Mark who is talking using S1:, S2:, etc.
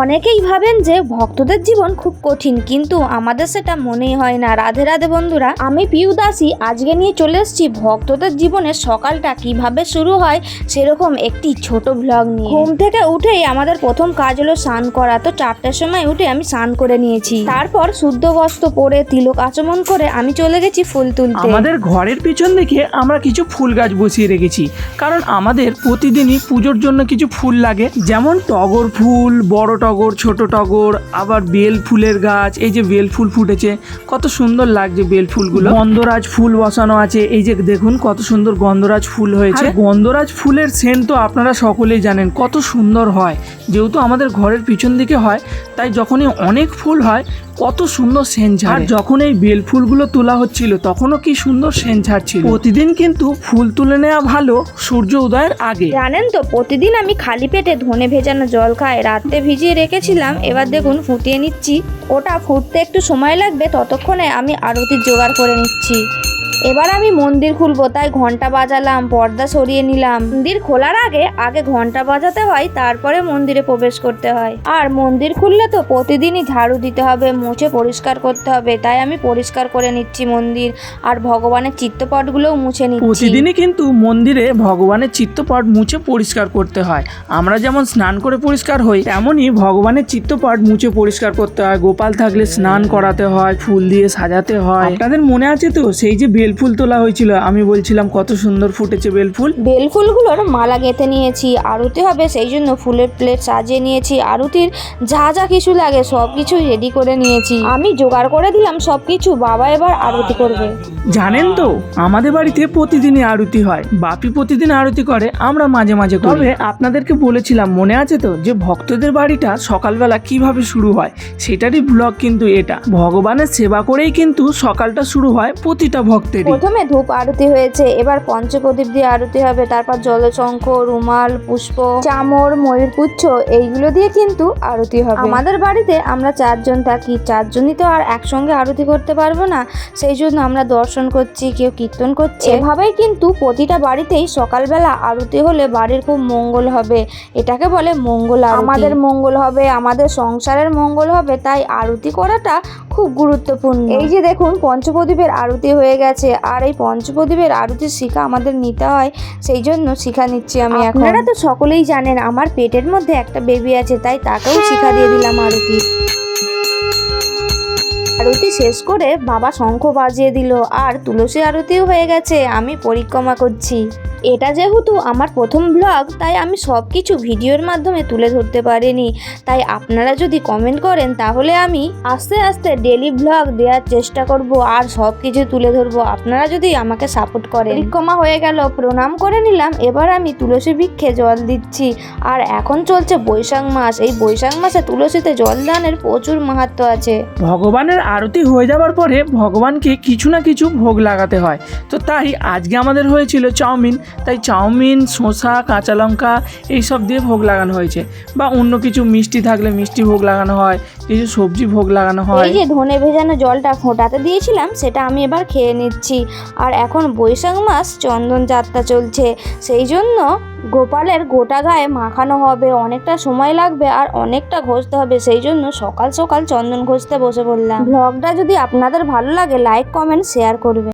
S1: অনেকেই ভাবেন যে ভক্তদের জীবন খুব কঠিন, কিন্তু আমাদের সেটা মনেই হয় না। রাধে রাধে বন্ধুরা, আমি পিউ দাসী। আজকে নিয়ে চলে এসেছি ভক্তদের জীবনের সকালটা কীভাবে শুরু হয় সেরকম একটি ছোট ব্লগ নিয়ে। ঘুম থেকে উঠেই আমাদের প্রথম কাজ হলো স্নান করা। তো চারটার সময় উঠে আমি স্নান করে নিয়েছি। তারপর শুদ্ধ বস্ত্র পরে তিলক আচমন করে আমি চলে গেছি ফুল তুলতে।
S2: আমাদের ঘরের পিছন দিকে আমরা কিছু ফুল গাছ বসিয়ে রেখেছি। কারণ আমাদের প্রতিদিনই পুজোর জন্য কিছু ফুল লাগে। যেমন টগর ফুল, বড় টগর ছোট টগর আবার বেল ফুলের গাছ এই যে বেল ফুল ফুটেছে কত সুন্দর লাগছে বেল ফুলগুলো। গন্ধরাজ ফুল বসানো আছে এই যে দেখুন কত সুন্দর গন্ধরাজ ফুল হয়েছে। গন্ধরাজ ফুলের সেন্ট তো আপনারা সকলেই জানেন কত সুন্দর হয়। যেহেতু আমাদের ঘরের পিছন দিকে হয় তাই যখনই অনেক ফুল হয় কত সুন্দর সেন্ট আর যখন এই বেল ফুলগুলো তোলা হচ্ছিল তখনও কি সুন্দর সেন্ট ছাড়ছিল প্রতিদিন কিন্তু ফুল তুলে নেওয়া ভালো সূর্য উদয়ের আগে।
S1: জানেন তো প্রতিদিন আমি খালি পেটে ধনে ভেজানো জল খাই রাতে ভিজিয়ে রেখেছিলাম এবার দেখুন ফুটিয়ে নিচ্ছি। ওটা ফুটতে একটু সময় লাগবে ততক্ষণে আমি আরতির জোগাড় করে নিচ্ছি। এবার আমি মন্দির খুলবো, তাই ঘণ্টা বাজালাম, পর্দা সরিয়ে নিলাম। মন্দির খোলার আগে আগে ঘণ্টা বাজাতে হয়, তারপরে মন্দিরে প্রবেশ করতে হয়। আর মন্দির খুললে তো প্রতিদিনই ঝাড়ু দিতে হবে, মুছে পরিষ্কার করতে হবে, তাই আমি পরিষ্কার করে নিচ্ছি মন্দির। আর ভগবানের চিত্রপটগুলোও মুছে নিচ্ছি।
S2: প্রতিদিনই কিন্তু মন্দিরে ভগবানের চিত্তপট মুছে পরিষ্কার করতে হয়। আমরা যেমন স্নান করে পরিষ্কার হই, তেমনই ভগবানের চিত্তপট মুছে পরিষ্কার করতে হয়। গোপাল থাকলে স্নান করাতে হয়, ফুল দিয়ে সাজাতে হয়। আপনাদের মনে আছে তো, সেই যে বেলফুল তোলা হয়েছিল। আমি বলছিলাম কত সুন্দর ফুটেছে বেলফুল।
S1: বেল ফুলগুলোর মালা গেঁথে নিয়েছি আরতি হবে সেই জন্য ফুলের প্লেট সাজিয়ে নিয়েছি আরতির যা যা কিছু লাগে সব কিছু রেডি করে নিয়েছি। আমি জোগাড় করে দিলাম সব কিছু বাবা এবার আরতি করবে।
S2: জানেন তো আমাদের বাড়িতে প্রতিদিনই আরতি হয়। বাপি প্রতিদিন আরতি করে আমরা মাঝে মাঝে করি। তবে আপনাদেরকে বলেছিলাম মনে আছে তো যে ভক্তদের বাড়িটা সকালবেলা কীভাবে শুরু হয়? সেটারই ব্লগ কিন্তু এটা। ভগবানের সেবা করেই কিন্তু সকালটা শুরু হয় প্রতিটা ভক্তেরই
S1: প্রথমে ধূপ আরতি হয়েছে এবার পঞ্চপ্রদীপ দিয়ে আরতি হবে তারপর জলশঙ্খ রুমাল পুষ্প চামর ময়ূরপুচ্ছ এইগুলো দিয়ে কিন্তু আরতি হবে। আমাদের বাড়িতে আমরা চারজন থাকি চারজনই তো আর একসঙ্গে আরতি করতে পারব না সেই জন্য আমরা দর্শন করছি কেউ কীর্তন করছে। এভাবেই কিন্তু প্রতিটা বাড়িতেই সকালবেলা আরতি হলে বাড়ির খুব মঙ্গল হবে এটাকে বলে মঙ্গল আরতি। আমাদের মঙ্গল হবে আমাদের সংসারের মঙ্গল হবে তাই আরতি করাটা খুব গুরুত্বপূর্ণ। এই যে দেখুন পঞ্চপ্রদীপের আরতি হয়ে গেছে আর এই পঞ্চপ্রদীপের আরতির শিখা আমাদের নিতে হয় সেই জন্য শিখা নিচ্ছি আমি এখন। আপনারা তো সকলেই জানেন আমার পেটের মধ্যে একটা বেবি আছে তাই তাকেও শিখা দিয়ে দিলাম আরতি। আরতি শেষ করে বাবা শঙ্খ বাজিয়ে দিল, আর তুলসী আরতিও হয়ে গেছে, আমি পরিক্রমা করছি। এটা যেহেতু আমার প্রথম ব্লগ তাই আমি সব কিছু ভিডিওর মাধ্যমে তুলে ধরতে পারিনি। তাই আপনারা যদি কমেন্ট করেন, তাহলে আমি আস্তে আস্তে ডেলি ব্লগ দেওয়ার চেষ্টা করব আর সব কিছু তুলে ধরবো। আপনারা যদি আমাকে সাপোর্ট করেন। পরিক্রমা হয়ে গেল, প্রণাম করে নিলাম, এবার আমি তুলসী বৃক্ষে জল দিচ্ছি। আর এখন চলছে বৈশাখ মাস, এই বৈশাখ মাসে তুলসীতে জল দানের প্রচুর মাহাত্ম আছে।
S2: ভগবানের আরতি হয়ে যাওয়ার পরে ভগবানকে কিছু না কিছু ভোগ লাগাতে হয়। তো তাই আজকে আমাদের হয়েছিল চাউমিন। তাই চাউমিন শসা কাঁচা লঙ্কা এইসব দিয়ে ভোগ লাগানো হয়েছে। বা অন্য কিছু মিষ্টি থাকলে মিষ্টি ভোগ লাগানো হয় কিছু সবজি ভোগ লাগানো হয়।
S1: এই যে ধনে ভেজানো জলটা ফোটাতে দিয়েছিলাম সেটা আমি এবার খেয়ে নিচ্ছি। আর এখন বৈশাখ মাস চন্দন যাত্রা চলছে। সেই জন্য গোপালের গোটা গায়ে মাখানো হবে, অনেকটা সময় লাগবে আর অনেকটা ঘষতে হবে, সেই জন্য সকাল সকাল চন্দন ঘষতে বসে পড়লাম। ব্লগটা যদি আপনাদের ভালো লাগে, লাইক, কমেন্ট, শেয়ার করবে